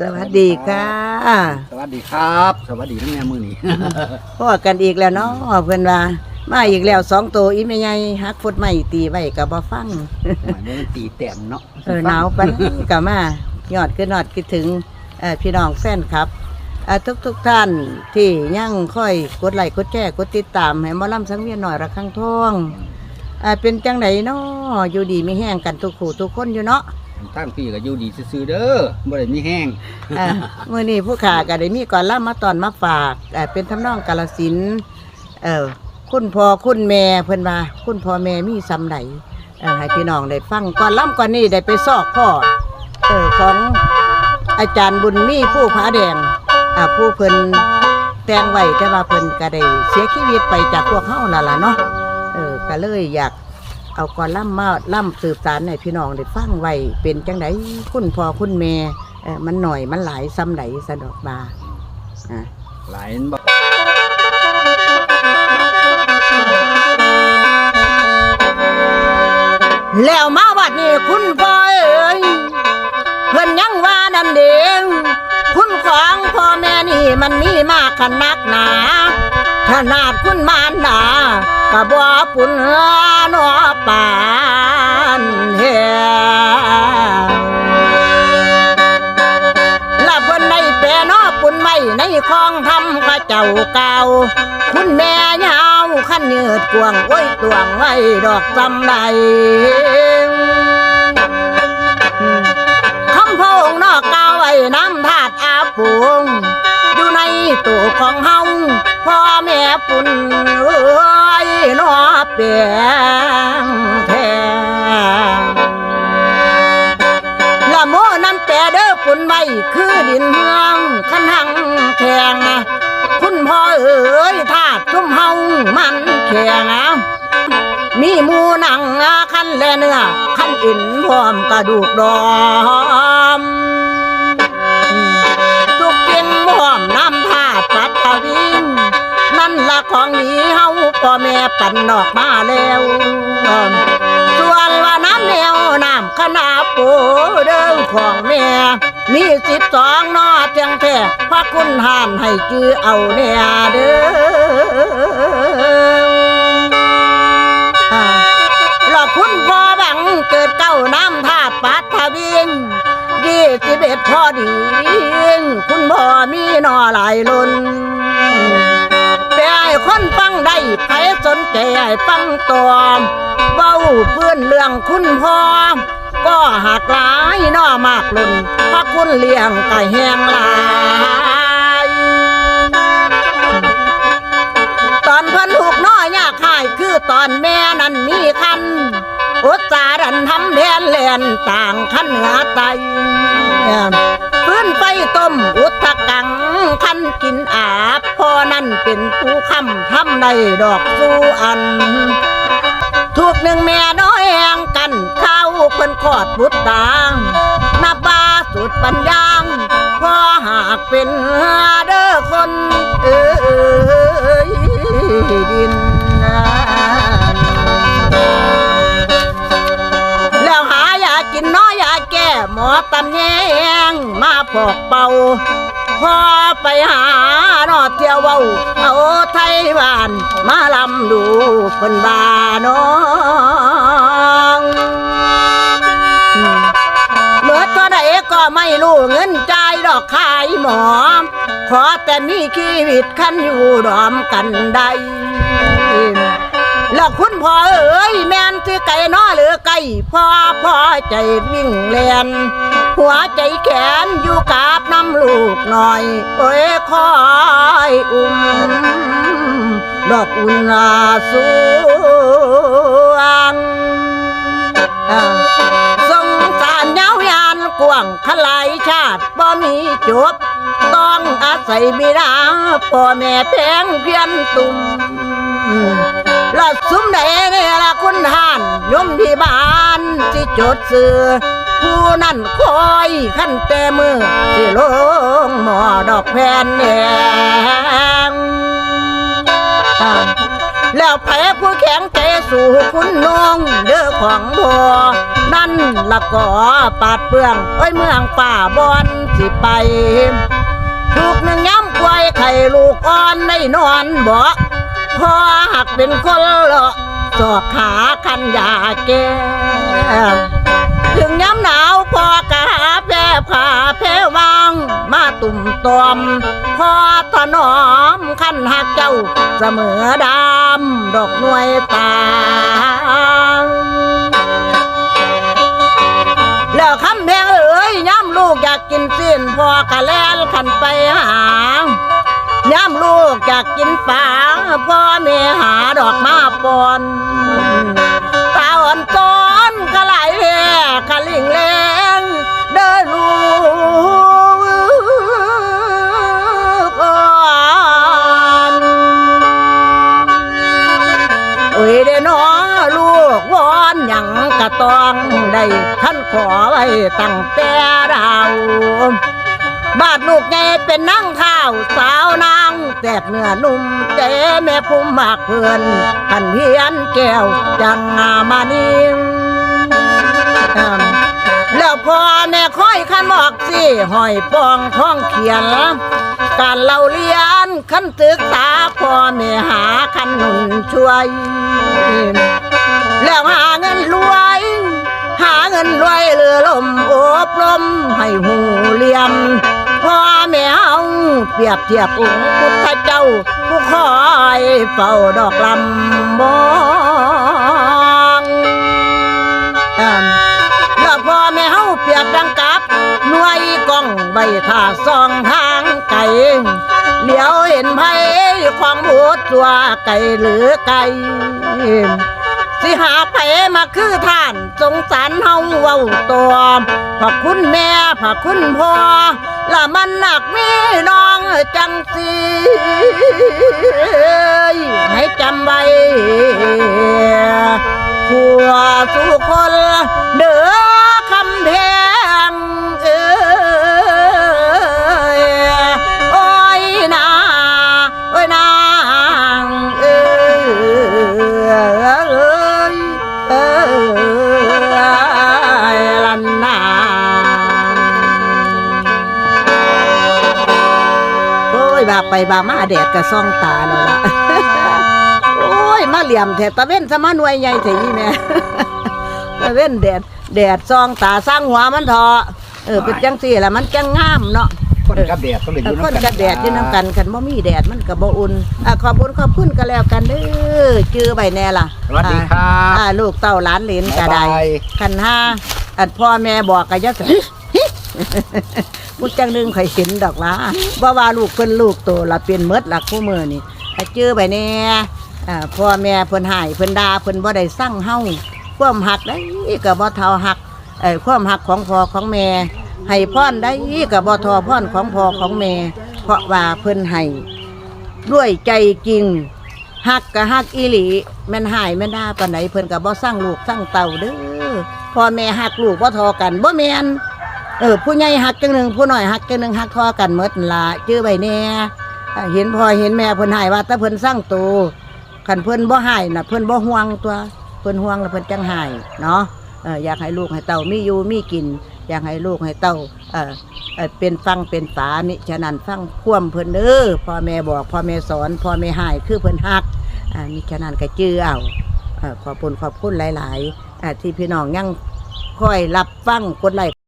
สวัสดีค่ะสวัสดีครับ สวัสดีทั้งแม่มือนี้ พ่อกันอีกแล้วเนาะเพื่อนว่ามาอีกแล้วสองตัวอีแม่ใหญ่ฮักฟุดไม่ตีไว้กับบ่ฟังหมายว่ามันตีแต้มเนาะเออหนาวปานนี้ก็มายอดขึ้นนอดคิดถึงเอ่อพี่น้องแฟนครับทุกทุกๆท่านที่ยังค่อยกดไลค์กดแชร์กดติดตามให้หมอลำสังเวียนหน่อยระคังทองอ่าเป็นจังไหนเนาะอยู่ดีไม่แห้งกันทุกคู่ทุกคนอยู่เนาะ ตั้งพี่ก็อยู่ดีซื่อๆเด้อบ่ได้มีแห้งอ่ามื่อนี้ผู้ขาก็ได้มีก่อนล่ามาตอนมาฝากเอ่อเป็นทำนองกาลสินธุ์เออคุณพ่อคุณแม่เพิ่นว่าคุณพ่อแม่มีซ้ำใดเออให้พี่น้องได้ฟังก่อนล่ำก่อนนี้ได้ไปซอกพ่อเออของอาจารย์บุญมีผู้ผาแดงอ่าผู้เพิ่นแต่งไว้แต่ว่าเพิ่นก็ได้เสียชีวิตไปจากพวกเฮานั่นล่ะเนาะเออก็เลยอยาก เอาก่อนล่ำมาล่ำสืบสารให้พี่น้องได้ฟังไว้เป็นจังไดคุณพ่อคุณแม่เออมันหน่อยมันหลายซ้ำไหลสะดอกบาอะ หลายอันบ่แล้วมาวัดนี้คุณพ่อเอ้ยเพิ่นยังว่านั่นเด้งคุณของพ่อแม่นี่มันมีมากขนักหนา ขนาดคุณมารดากะบ่ปุ่นหนอปานเฮละเพิ่นในแปรนอปุ่นไว้ในคลองทำข้าเจ้าเก่าคุณแม่ยาวขั้นยืดกวงไว้ตวงไว้ดอกจำได้คำพงนอกเก่าไว้น้ำธาตุอาปุงอยู่ในตัวของเฮา พ่อแม่ปุ่นเอ้ยนอเปียงแทงละโมนั้นแปรเด้อปุ่นไว้คือดินเมืองขันหังแข็งคุณพ่อเอ๋ยธาตุชุ่มเฮามันแข็งมีมูหนังคันและเนื้อคันอินพร้อมกระดูกดอม ของดีเฮาพ่อแม่ปั่นออกมาแล้วส่วนว่าน้ำแนวน้ำขนาปูเดิมของแม่ มีสิบสองนอเจียงแท้พระคุณหานให้จื้อเอาเนี่ยเด้อหลอกคุณพ่อบังเกิดเก้าน้ำธาตุปัทวินยี่สิบเอ็ดพอดี คุณพ่อมีนอหลายลุน คนฟังได้ใครสนใจไอ้ฟังตัวเบ้าเพื่อนเรื่องคุณพ่อก็หักหลายน้อมากลุนพระคุณเลี้ยงไก่แหงหลายตอนเพันถูกน้อยยากหายคือตอนแม่นั้นมีคันอุตสาดันทำแดนแลนต่างขันหนือไตพื้นไฟต้มอุทธกัง คันกินอาบพอนั่นเป็นผู้คำทำในดอกสู้อันถูกหนึ่งแม่น้อยแหงกันเข้าเพิ่นขอดบุตรตางนับบาสุดปัญญางพอหากเป็นเด้อคนเอ้ยดินนะแล้วหายากินน้อยยาแก้หมอตำแยงมาพอกเป่า พอไปหาหนอเที่ยวเว้าเอาไทยบ้าน มาลำดูเพิ่นบาน้องเมื่อตัวใดก็ไม่รู้เงินจ่ายดอกขายหมอขอแต่มีชีวิตคันอยู่ดอมกันได้แล้วคุณพ่อเอ๋ยแม่นที่ไก่น้อหรือไก่พ่อพ่อใจวิ่งเลียน หัวใจแขนอยู่กาบน้ำลูกหน่อย เอ้ยคอยอุ้มดอกอุ่นอาสวงอ่าสงานกว้างขลายชาติบ่มีจบ ต้องอาศัยบิดาพ่อแม่แพงเพียนตุ่มละสุมใดเนี่ยละคุณหานยมที่บ้านที่จดซื้อผู้นั่นคอยขั้นแต่มือสิลงหมอดอกแผ่นแดงแล้วแพ้ผู้แข็งใจ สู่คุณนงเด้อของพ่อนั่นละก็ปาดเปืองไว้ยเมืองป่าบอนสิไปลูกหนึ่งย้ำควายไข่ลูกอ่อนได้นอนบ่พอหักเป็นคนละสอกขาคันยาแก้ ถึงย้ำหนาวพ่อกะหาแพร่ผ่าแพร่วางมาตุ่มตอมพ่อถนอมขั้นหักเจ้าเสมอดำดอกหน่วยตา แล้วคำแพงเอ๋ยย้ำลูกอยากกินสิ้นพ่อกะแลนขันไปหาย้ำลูกอยากกินปลาพ่อแม่หาดอกมาปอน น้อลูกวอนหยังกะต้องได้ท่านขอไว้ตั้งแต่เราบาดลูกไงเป็นนั่งข้าวสาวนางแตกเนื้อนุ่มเจแม่พุ่มมากเพื่อนพันเพียนแก้วจังงามานิมแล้วพอแม่ค่อยขันบอกสิห้อยปองท้องเขียน การเล่าเรียนขันตึกษาพ่อแม่หาขันหนุนช่วย แล้วหาเงินรวย หาเงินรวยเรือลมโอบลมให้หูเลียมพ่อแม่เฮาเปรียบเทียบองค์พุทธเจ้า ผู้คอยเฝ้าดอกลำบองแล้วพ่อแม่เฮาเปรียบดังกับหน่วยกองใบท่าซองทา เหลียวเห็นไผของบูดตัวไก่หรือไก่สิหาไผมาคือท่านสงสารเฮาเว้าตัวพระคุณแม่พระคุณพ่อละมันหนักมีน้องจังสีให้จำไว้ผัวสู่คนเด้อ ไปบามาแดดกระซ่องตาแล้วล่ะ โอ้ย มาเหลี่ยมแถตะเว้นสมาหน่วยใหญ่เถอะแม่ตะเว้นแดดแดดซองตาสร้างหัวมันเถอะเออเป็นจังสี่ละมันจังงามเนาะคนกับแดดต้องเลยอเออยู่คนน้ำกับแดดอยู่น้ำกันคันบ่มีแดดมันก็บ่อุ่นอะขอบคุณขอบคุณก็แล้วกันเด้อจื้อใบแน่ล่ะสวัสดีครัอ่าบลูกเต้าหลานเหลนก็ได้บ๊ายบายคันห้าอันพ่อแม่บอกก็จะ มุจังหนึงข่อยเห็นดอกว่าบ่ว่าลูกเพิ่นลูกโตละเป็นเมดลักผู้มือนี่อจื้อใบแน่อ่าพ่อแม่เพิ่นให้เพิ่นดาเพิ่นบ่ได้สั่งเฮาความหักได้ก็บ่เท่าหักเอ้ความหักของพ่อของแม่ให้พรได้ก็บ่ทอพรของพ่อของแม่เพราะว่าเพิ่นให้ด้วยใจจริงหักก็หักอีหลีแม่นหายแม่นดาปานไหนเพิ่นก็บ่สร้างลูกสร้างเต่าเด้อพ่อแม่หักลูกบ่ทอกันบ่แม่น เออผู้ใหญ่หักจังหนึ่งผู้น้อยหักจังหนึ่งหักทอกันหมดนั่นละชื่อไว้แน่อ่าเห็นพอเห็นแม่เพิ่นหายว่าแต่เพิ่นสร้างโตคันเพิ่นบ่หายน่ะเพิ่นบ่ห่วงตัวเพิ่นห่วงแล้วเพิ่นจังหายเนาะเอออยากให้ลูกให้เต่ามีอยู่มีกิน อยากให้ลูกให้เต้าเออเออเป็นฟังเป็นฝานี่ฉะนั้นฟังคว่ำเพิ่นเด้อพ่อแม่บอกพ่อแม่สอนพ่อแม่หายคือเพิ่นฮักอ่านี่ฉะนั้นก็จื้อเอาเออขอบคุณขอบคุณหลายๆอ่าที่พี่น้องยังคอยรับฟังกดไลค์